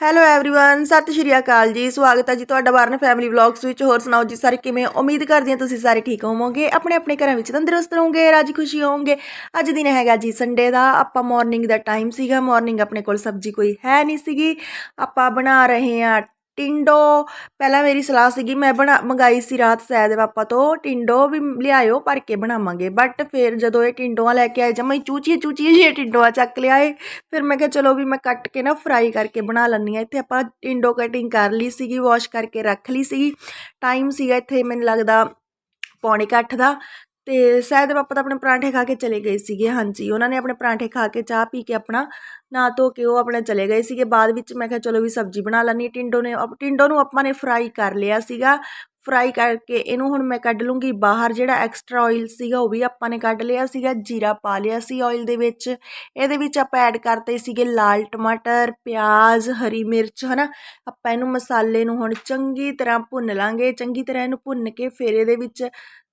Hello everyone ਸਤਿ ਸ਼੍ਰੀ ਅਕਾਲ ਜੀ ਸਵਾਗਤ ਹੈ ਜੀ ਤੁਹਾਡਾ ਬਾਰਨ ਫੈਮਿਲੀ ਵਲੌਗਸ ਵਿੱਚ ਹੋਰ ਸੁਣਾਓ ਜੀ ਸਾਰੇ ਕਿਵੇਂ ਹੋ? ਉਮੀਦ ਕਰਦੀ ਹਾਂ ਤੁਸੀਂ ਸਾਰੇ ਠੀਕ ਹੋਵੋਗੇ ਆਪਣੇ ਆਪਣੇ ਘਰਾਂ ਵਿੱਚ ਤੰਦਰੁਸਤ ਰਹੋਗੇ ਰਾਜੀ ਖੁਸ਼ੀ ਹੋਵੋਗੇ ਅੱਜ ਦਿਨ ਹੈਗਾ ਜੀ ਸੰਡੇ ਦਾ ਆਪਾਂ ਮਾਰਨਿੰਗ ਦਾ ਟਾਈਮ ਸੀਗਾ ਮਾਰਨਿੰਗ ਆਪਣੇ ਕੋਲ ਸਬਜ਼ੀ ਕੋਈ ਹੈ ਨਹੀਂ ਸੀਗੀ ਆਪਾਂ ਬਣਾ ਰਹੇ ਹਾਂ ਟਿੰਡੋ। ਪਹਿਲਾਂ ਮੇਰੀ ਸਲਾਹ ਸੀਗੀ, ਮੈਂ ਬਣਾ, ਮੰਗਾਈ ਸੀ ਰਾਤ ਸੈਦ ਪਾਪਾ ਤੋਂ ਟਿੰਡੋ ਵੀ ਲਿਆਇਓ, ਭਰ ਕੇ ਬਣਾਵਾਂਗੇ। ਬਟ ਫਿਰ ਜਦੋਂ ਇਹ ਟਿੰਡੋਆਂ ਲੈ ਕੇ ਆਏ, ਜਮਾਂ ਹੀ ਚੂਚੀ ਚੂਚੀ ਜਿਹੇ ਟਿੰਡੋਆਂ ਚੱਕ ਲਿਆਏ। ਫਿਰ ਮੈਂ ਕਿਹਾ, ਚਲੋ ਵੀ ਮੈਂ ਕੱਟ ਕੇ ਨਾ ਫਰਾਈ ਕਰਕੇ ਬਣਾ ਲੈਂਦੀ ਆ ਇੱਥੇ ਆਪਾਂ ਟਿੰਡੋ ਕਟਿੰਗ ਕਰ ਲਈ ਸੀਗੀ ਵਾਸ਼ ਕਰਕੇ ਰੱਖ ਲਈ ਸੀਗੀ। ਟਾਈਮ ਸੀਗਾ ਇੱਥੇ, ਮੈਨੂੰ ਲੱਗਦਾ ਪੌਣੇ ਕੁ ਦਾ। ਅਤੇ ਸ਼ਾਇਦ ਪਾਪਾ ਤਾਂ ਆਪਣੇ ਪਰਾਂਠੇ ਖਾ ਕੇ ਚਲੇ ਗਏ ਸੀਗੇ, ਹਾਂਜੀ। ਉਹਨਾਂ ਨੇ ਆਪਣੇ ਪਰਾਂਠੇ ਖਾ ਕੇ ਚਾਹ ਪੀ ਕੇ ਆਪਣਾ ਨਹਾ ਧੋ ਕੇ ਉਹ ਆਪਣੇ ਚਲੇ ਗਏ ਸੀਗੇ। ਬਾਅਦ ਵਿੱਚ ਮੈਂ ਕਿਹਾ, ਚਲੋ ਵੀ ਸਬਜ਼ੀ ਬਣਾ ਲੈਂਦੀ ਟਿੰਡੋ ਨੇ ਟਿੰਡੋ ਨੂੰ ਆਪਾਂ ਨੇ ਫਰਾਈ ਕਰ ਲਿਆ ਸੀਗਾ। ਫਰਾਈ ਕਰਕੇ ਇਹਨੂੰ ਹੁਣ ਮੈਂ ਕੱਢ ਲੂੰਗੀ ਬਾਹਰ। ਜਿਹੜਾ ਐਕਸਟਰਾ ਆਇਲ ਸੀਗਾ ਉਹ ਵੀ ਆਪਾਂ ਨੇ ਕੱਢ ਲਿਆ ਸੀਗਾ। ਜੀਰਾ ਪਾ ਲਿਆ ਸੀ ਆਇਲ ਦੇ ਵਿੱਚ। ਇਹਦੇ ਵਿੱਚ ਆਪਾਂ ਐਡ ਕਰਤੇ ਸੀਗੇ ਲਾਲ ਟਮਾਟਰ, ਪਿਆਜ਼, ਹਰੀ ਮਿਰਚ, ਹਨਾ? ਆਪਾਂ ਇਹਨੂੰ ਮਸਾਲੇ ਨੂੰ ਹੁਣ ਚੰਗੀ ਤਰ੍ਹਾਂ ਭੁੰਨ ਲਾਂਗੇ। ਚੰਗੀ ਤਰ੍ਹਾਂ ਇਹਨੂੰ ਭੁੰਨ ਕੇ ਫਿਰ ਇਹਦੇ ਵਿੱਚ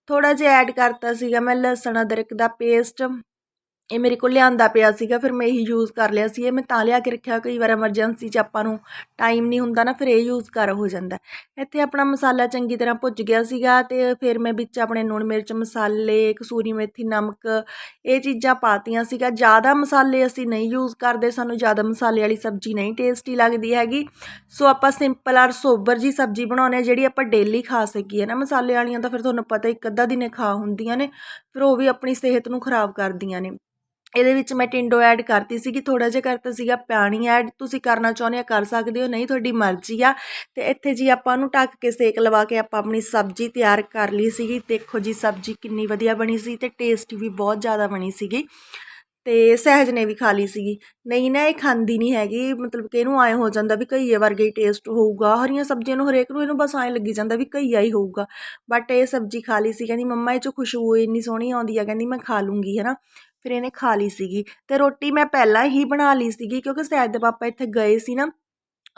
ਥੋੜ੍ਹਾ ਜਿਹਾ ਐਡ ਕਰਤਾ ਸੀਗਾ ਮੈਂ ਲਸਣ ਅਦਰਕ ਦਾ ਪੇਸਟ ਇਹ ਮੇਰੇ ਕੋਲ ਲਿਆਂਦਾ ਪਿਆ ਸੀਗਾ, ਫਿਰ ਮੈਂ ਇਹੀ ਯੂਜ਼ ਕਰ ਲਿਆ ਸੀ। ਇਹ ਮੈਂ ਤਾਂ ਲਿਆ ਕੇ ਰੱਖਿਆ, ਕਈ ਵਾਰ ਐਮਰਜੈਂਸੀ 'ਚ ਆਪਾਂ ਨੂੰ ਟਾਈਮ ਨਹੀਂ ਹੁੰਦਾ ਨਾ, ਫਿਰ ਇਹ ਯੂਜ਼ ਕਰ ਹੋ ਜਾਂਦਾ। ਇੱਥੇ ਆਪਣਾ ਮਸਾਲਾ ਚੰਗੀ ਤਰ੍ਹਾਂ ਭੁੱਜ ਗਿਆ ਸੀਗਾ ਤੇ ਫਿਰ ਮੈਂ ਵਿੱਚ ਆਪਣੇ ਲੂਣ ਮਿਰਚ, ਮਸਾਲੇ ਕਸੂਰੀ ਮੇਥੀ, ਨਮਕ, ਇਹ ਚੀਜ਼ਾਂ ਪਾਤੀਆਂ ਸੀਗਾ। ਜ਼ਿਆਦਾ ਮਸਾਲੇ ਅਸੀਂ ਨਹੀਂ ਯੂਜ਼ ਕਰਦੇ, ਸਾਨੂੰ ਜ਼ਿਆਦਾ ਮਸਾਲੇ ਵਾਲੀ ਸਬਜ਼ੀ ਨਹੀਂ ਟੇਸਟੀ ਲੱਗਦੀ ਹੈਗੀ। ਸੋ ਆਪਾਂ ਸਿੰਪਲ ਔਰ ਸੋਬਰ ਜੀ ਸਬਜ਼ੀ ਬਣਾਉਂਦੇ ਹਾਂ, ਜਿਹੜੀ ਆਪਾਂ ਡੇਲੀ ਖਾ ਸਕੀਏ ਨਾ। ਮਸਾਲੇ ਵਾਲੀਆਂ ਤਾਂ ਫਿਰ ਤੁਹਾਨੂੰ ਪਤਾ ਇੱਕ ਅੱਧਾ ਦਿਨੇ ਖਾ ਹੁੰਦੀਆਂ ਨੇ, ਫਿਰ ਉਹ ਵੀ ਆਪਣੀ ਸਿਹਤ ਨੂੰ ਖਰਾਬ ਕਰਦੀਆਂ ਨੇ। ਇਹਦੇ ਵਿੱਚ ਮੈਂ ਟਿੰਡੋ ਐਡ ਕਰਤੀ ਸੀਗੀ, ਥੋੜ੍ਹਾ ਜਿਹਾ ਕਰਤਾ ਸੀਗਾ, ਪਾਣੀ ਐਡ ਤੁਸੀਂ ਕਰਨਾ ਚਾਹੁੰਦੇ ਆ ਕਰ ਸਕਦੇ ਹੋ, ਨਹੀਂ ਤੁਹਾਡੀ ਮਰਜ਼ੀ ਆ। ਅਤੇ ਇੱਥੇ ਜੀ ਆਪਾਂ ਉਹਨੂੰ ਢੱਕ ਕੇ ਸੇਕ ਲਵਾ ਕੇ ਆਪਾਂ ਆਪਣੀ ਸਬਜ਼ੀ ਤਿਆਰ ਕਰ ਲਈ ਸੀਗੀ। ਦੇਖੋ ਜੀ ਸਬਜ਼ੀ ਕਿੰਨੀ ਵਧੀਆ ਬਣੀ ਸੀ ਅਤੇ ਟੇਸਟ ਵੀ ਬਹੁਤ ਜ਼ਿਆਦਾ ਬਣੀ ਸੀਗੀ ਤੇ ਸਹਿਜ ਨੇ ਵੀ ਖਾ ਲਈ ਸੀਗੀ। ਨਹੀਂ ਨਾ, ਇਹ ਖਾਂਦੀ ਨਹੀਂ ਹੈਗੀ, ਮਤਲਬ ਕਿ ਇਹਨੂੰ ਆਏ ਹੋ ਜਾਂਦਾ ਵੀ ਘਈਏ ਵਰਗਾ ਹੀ ਟੇਸਟ ਹੋਊਗਾ। ਹਰੀਆਂ ਸਬਜ਼ੀਆਂ ਨੂੰ ਹਰੇਕ ਨੂੰ ਇਹਨੂੰ ਬਸ ਐਂ ਲੱਗੀ ਜਾਂਦਾ ਵੀ ਘਈਆ ਹੀ ਹੋਊਗਾ। ਬਟ ਇਹ ਸਬਜ਼ੀ ਖਾ ਲਈ ਸੀ, ਕਹਿੰਦੀ ਮੰਮਾ ਇਹ ਚੋਂ ਖੁਸ਼ਬੂ ਇੰਨੀ ਸੋਹਣੀ ਆਉਂਦੀ ਆ, ਕਹਿੰਦੀ ਮੈਂ ਖਾ ਲੂੰਗੀ, ਹਨਾ। ਫਿਰ ਇਹਨੇ ਖਾ ਲਈ ਸੀਗੀ ਅਤੇ ਰੋਟੀ ਮੈਂ ਪਹਿਲਾਂ ਹੀ ਬਣਾ ਲਈ ਸੀਗੀ ਕਿਉਂਕਿ ਸੈਦ ਦੇ ਪਾਪਾ ਇੱਥੇ ਗਏ ਸੀ ਨਾ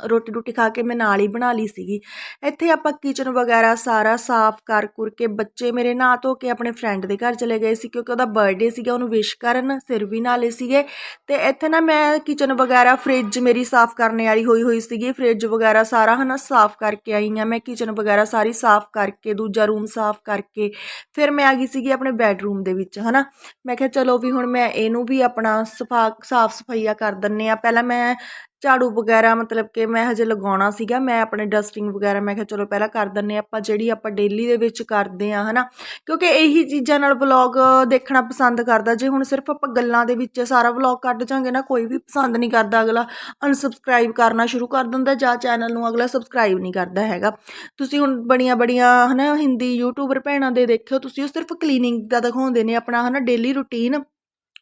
ਰੋਟੀ ਰੋਟੀ ਖਾ ਕੇ ਮੈਂ ਨਾਲ ਹੀ ਬਣਾ ਲਈ ਸੀਗੀ। ਇੱਥੇ ਆਪਾਂ ਕਿਚਨ ਵਗੈਰਾ ਸਾਰਾ ਸਾਫ਼ ਕਰ ਕੁਰ ਕੇ ਬੱਚੇ ਮੇਰੇ ਨਹਾ ਧੋ ਕੇ ਆਪਣੇ ਫਰੈਂਡ ਦੇ ਘਰ ਚਲੇ ਗਏ ਸੀ ਕਿਉਂਕਿ ਉਹਦਾ ਬਰਥਡੇ ਸੀਗਾ, ਉਹਨੂੰ ਵਿਸ਼ ਕਰਨ ਸਿਰ ਵੀ ਨਾਲੇ ਸੀਗੇ। ਤੇ ਇੱਥੇ ਨਾ ਮੈਂ ਕਿਚਨ ਵਗੈਰਾ ਫ੍ਰਿਜ ਮੇਰੀ ਸਾਫ਼ ਕਰਨ ਵਾਲੀ ਹੋਈ ਹੋਈ ਸੀਗੀ। ਫ੍ਰਿਜ ਵਗੈਰਾ ਸਾਰਾ ਹਨਾ ਸਾਫ਼ ਕਰਕੇ ਆਈ ਹਾਂ ਮੈਂ ਕਿਚਨ ਵਗੈਰਾ ਸਾਰੀ ਸਾਫ਼ ਕਰਕੇ, ਦੂਜਾ ਰੂਮ ਸਾਫ਼ ਕਰਕੇ, ਫਿਰ ਮੈਂ ਆ ਗਈ ਸੀਗੀ ਆਪਣੇ ਬੈੱਡਰੂਮ ਦੇ ਵਿੱਚ ਹਨਾ। ਮੈਂ ਕਿਹਾ ਚਲੋ ਵੀ ਹੁਣ ਮੈਂ ਇਹਨੂੰ ਵੀ ਆਪਣਾ ਸਫਾ, ਸਾਫ਼ ਸਫਾਈਆ ਕਰ ਦਿੰਨੇ ਆ ਪਹਿਲਾਂ ਮੈਂ ਝਾੜੂ ਵਗੈਰਾ ਮਤਲਬ ਕਿ ਮੈਂ ਹਜੇ ਲਗਾਉਣਾ ਸੀਗਾ, ਮੈਂ ਆਪਣੇ ਡਸਟਿੰਗ ਵਗੈਰਾ ਮੈਂ ਕਿਹਾ ਚਲੋ ਪਹਿਲਾਂ ਕਰ ਦਿੰਨੇ ਆਪਾਂ ਜਿਹੜੀ ਆਪਾਂ ਡੇਲੀ ਦੇ ਵਿੱਚ ਕਰਦੇ ਆ ਹਨਾ। ਕਿਉਂਕਿ ਇਹੀ ਚੀਜ਼ਾਂ ਨਾਲ ਵਲੌਗ ਦੇਖਣਾ ਪਸੰਦ ਕਰਦਾ, ਜੇ ਹੁਣ ਸਿਰਫ ਆਪਾਂ ਗੱਲਾਂ ਦੇ ਵਿੱਚ ਸਾਰਾ ਵਲੌਗ ਕੱਢ ਜਾਂਗੇ ਨਾ, ਕੋਈ ਵੀ ਪਸੰਦ ਨਹੀਂ ਕਰਦਾ ਅਗਲਾ ਅਨਸਬਸਕ੍ਰਾਈਬ ਕਰਨਾ ਸ਼ੁਰੂ ਕਰ ਦਿੰਦਾ ਜਾਂ ਚੈਨਲ ਨੂੰ ਅਗਲਾ ਸਬਸਕ੍ਰਾਈਬ ਨਹੀਂ ਕਰਦਾ ਹੈਗਾ। ਤੁਸੀਂ ਹੁਣ ਬੜੀਆਂ ਬੜੀਆਂ ਹਨਾ, ਹਿੰਦੀ ਯੂਟਿਊਬਰ ਭੈਣਾਂ ਦੇ ਦੇਖਿਓ, ਤੁਸੀਂ ਉਹ ਸਿਰਫ ਕਲੀਨਿੰਗ ਦਾ ਦਿਖਾਉਂਦੇ ਨੇ ਆਪਣਾ, ਹਨਾ ਡੇਲੀ ਰੂਟੀਨ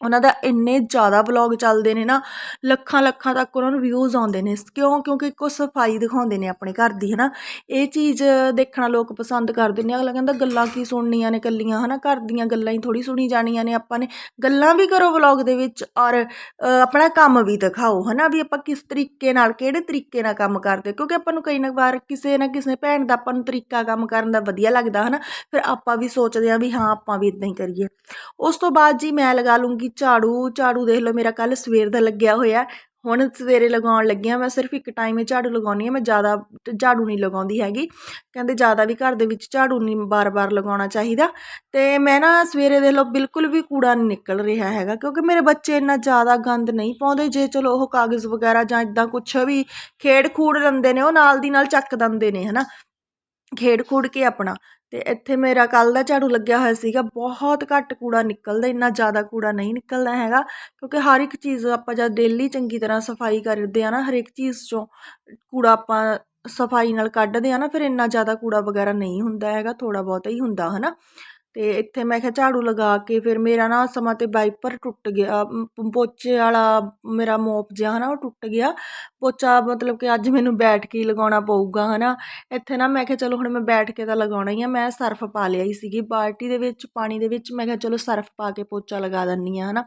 ਉਹਨਾਂ ਦਾ ਇੰਨੇ ਜ਼ਿਆਦਾ ਵਲੋਗ ਚੱਲਦੇ ਨੇ ਨਾ, ਲੱਖਾਂ ਲੱਖਾਂ ਤੱਕ ਉਹਨਾਂ ਨੂੰ ਵਿਊਜ਼ ਆਉਂਦੇ ਨੇ। ਕਿਉਂ? ਕਿਉਂਕਿ ਇੱਕੋ ਸਫ਼ਾਈ ਦਿਖਾਉਂਦੇ ਨੇ ਆਪਣੇ ਘਰ ਦੀ, ਹਨਾ। ਇਹ ਚੀਜ਼ ਦੇਖਣਾ ਲੋਕ ਪਸੰਦ ਕਰਦੇ ਨੇ। ਅਗਲਾ ਕਹਿੰਦਾ, ਗੱਲਾਂ ਕੀ ਸੁਣਨੀਆਂ ਨੇ ਕੱਲੀਆਂ ਹਨਾ, ਘਰ ਦੀਆਂ ਗੱਲਾਂ ਹੀ ਥੋੜੀ ਸੁਣੀ ਜਾਣੀਆਂ ਨੇ ਆਪਾਂ ਨੇ। ਗੱਲਾਂ ਵੀ ਕਰੋ ਵਲੌਗ ਦੇ ਵਿੱਚ ਔਰ ਆਪਣਾ ਕੰਮ ਵੀ ਦਿਖਾਓ, ਹਨਾ, ਵੀ ਆਪਾਂ ਕਿਸ ਤਰੀਕੇ ਨਾਲ, ਕਿਹੜੇ ਤਰੀਕੇ ਨਾਲ ਕੰਮ ਕਰਦੇ। ਕਿਉਂਕਿ ਆਪਾਂ ਨੂੰ ਕਈ ਨਾ ਵਾਰ ਕਿਸੇ ਨਾ ਕਿਸੇ ਭੈਣ ਦਾ ਆਪਾਂ ਨੂੰ ਤਰੀਕਾ ਕੰਮ ਕਰਨ ਦਾ ਵਧੀਆ ਲੱਗਦਾ, ਹਨਾ। ਫਿਰ ਆਪਾਂ ਵੀ ਸੋਚਦੇ ਹਾਂ ਵੀ ਹਾਂ, ਆਪਾਂ ਵੀ ਇਦਾਂ ਹੀ ਕਰੀਏ। ਉਸ ਤੋਂ ਬਾਅਦ ਜੀ ਮੈਂ ਲਗਾ ਲੂੰਗੀ ਝਾੜੂ ਝਾੜੂ ਦੇਖ ਲਓ ਮੇਰਾ ਕੱਲ ਸਵੇਰ ਦਾ ਲੱਗਿਆ ਹੋਇਆ। ਹੁਣ ਸਵੇਰੇ ਲਗਾਉਣ ਲੱਗੀ ਹਾਂ ਮੈਂ, ਸਿਰਫ ਇੱਕ ਟਾਈਮ ਹੀ ਝਾੜੂ ਲਗਾਉਣੀ ਹਾਂ, ਮੈਂ ਜ਼ਿਆਦਾ ਝਾੜੂ ਨਹੀਂ ਲਗਾਉਂਦੀ ਹੈਗੀ। ਕਹਿੰਦੇ ਜ਼ਿਆਦਾ ਵੀ ਘਰ ਦੇ ਵਿੱਚ ਝਾੜੂ ਨਹੀਂ ਬਾਰ-ਬਾਰ ਲਗਾਉਣਾ ਚਾਹੀਦਾ। ਤੇ ਮੈਂ ਨਾ ਸਵੇਰੇ ਦੇਖ ਲਓ ਬਿਲਕੁਲ ਵੀ ਕੂੜਾ ਨਹੀਂ ਨਿਕਲ ਰਿਹਾ ਹੈਗਾ, ਕਿਉਂਕਿ ਮੇਰੇ ਬੱਚੇ ਇੰਨਾ ਜ਼ਿਆਦਾ ਗੰਦ ਨਹੀਂ ਪਾਉਂਦੇ। ਜੇ ਚਲੋ ਉਹ ਕਾਗਜ਼ ਵਗੈਰਾ ਜਾਂ ਇਦਾਂ ਕੁਛ ਵੀ ਖੇਡ ਖੂੜ ਲੈਂਦੇ ਨੇ, ਉਹ ਨਾਲ ਦੀ ਨਾਲ ਚੱਕ ਦਿੰਦੇ ਨੇ, ਹਨਾ? ਖੇਡ ਖੂੜ ਕੇ ਆਪਣਾ। ਅਤੇ ਇੱਥੇ ਮੇਰਾ ਕੱਲ੍ਹ ਦਾ ਝਾੜੂ ਲੱਗਿਆ ਹੋਇਆ ਸੀਗਾ, ਬਹੁਤ ਘੱਟ ਕੂੜਾ ਨਿਕਲਦਾ, ਇੰਨਾ ਜ਼ਿਆਦਾ ਕੂੜਾ ਨਹੀਂ ਨਿਕਲਦਾ ਹੈਗਾ, ਕਿਉਂਕਿ ਹਰ ਇੱਕ ਚੀਜ਼ ਆਪਾਂ ਜਦ ਡੇਲੀ ਚੰਗੀ ਤਰ੍ਹਾਂ ਸਫ਼ਾਈ ਕਰਦੇ ਹਾਂ ਨਾ ਹਰੇਕ ਚੀਜ਼ ਚੋਂ ਕੂੜਾ ਆਪਾਂ ਸਫ਼ਾਈ ਨਾਲ ਕੱਢਦੇ ਹਾਂ ਨਾ, ਫਿਰ ਇੰਨਾ ਜ਼ਿਆਦਾ ਕੂੜਾ ਵਗੈਰਾ ਨਹੀਂ ਹੁੰਦਾ ਹੈਗਾ, ਥੋੜ੍ਹਾ ਬਹੁਤਾ ਹੀ ਹੁੰਦਾ ਹੈ ਨਾ ਅਤੇ ਇੱਥੇ ਮੈਂ ਕਿਹਾ ਝਾੜੂ ਲਗਾ ਕੇ ਫਿਰ ਮੇਰਾ ਨਾ ਸਮਾਂ ਤੇ ਵਾਈਪਰ ਟੁੱਟ ਗਿਆ ਪੋਚੇ ਵਾਲਾ ਮੇਰਾ ਮੋਪ ਜਿਹਾ ਹੈ ਨਾ ਉਹ ਟੁੱਟ ਗਿਆ। ਪੋਚਾ ਮਤਲਬ ਕਿ ਅੱਜ ਮੈਨੂੰ ਬੈਠ ਕੇ ਹੀ ਲਗਾਉਣਾ ਪਊਗਾ ਹੈ ਨਾ ਇੱਥੇ ਨਾ ਮੈਂ ਕਿਹਾ ਚਲੋ ਹੁਣ ਮੈਂ ਬੈਠ ਕੇ ਤਾਂ ਲਗਾਉਣਾ ਹੀ ਆ, ਮੈਂ ਸਰਫ ਪਾ ਲਿਆ ਹੀ ਸੀਗੀ। ਬਾਲਟੀ ਦੇ ਵਿੱਚ, ਪਾਣੀ ਦੇ ਵਿੱਚ ਮੈਂ ਕਿਹਾ ਚਲੋ ਸਰਫ ਪਾ ਕੇ ਪੋਚਾ ਲਗਾ ਦਿੰਦੀ ਹਾਂ ਹੈ ਨਾ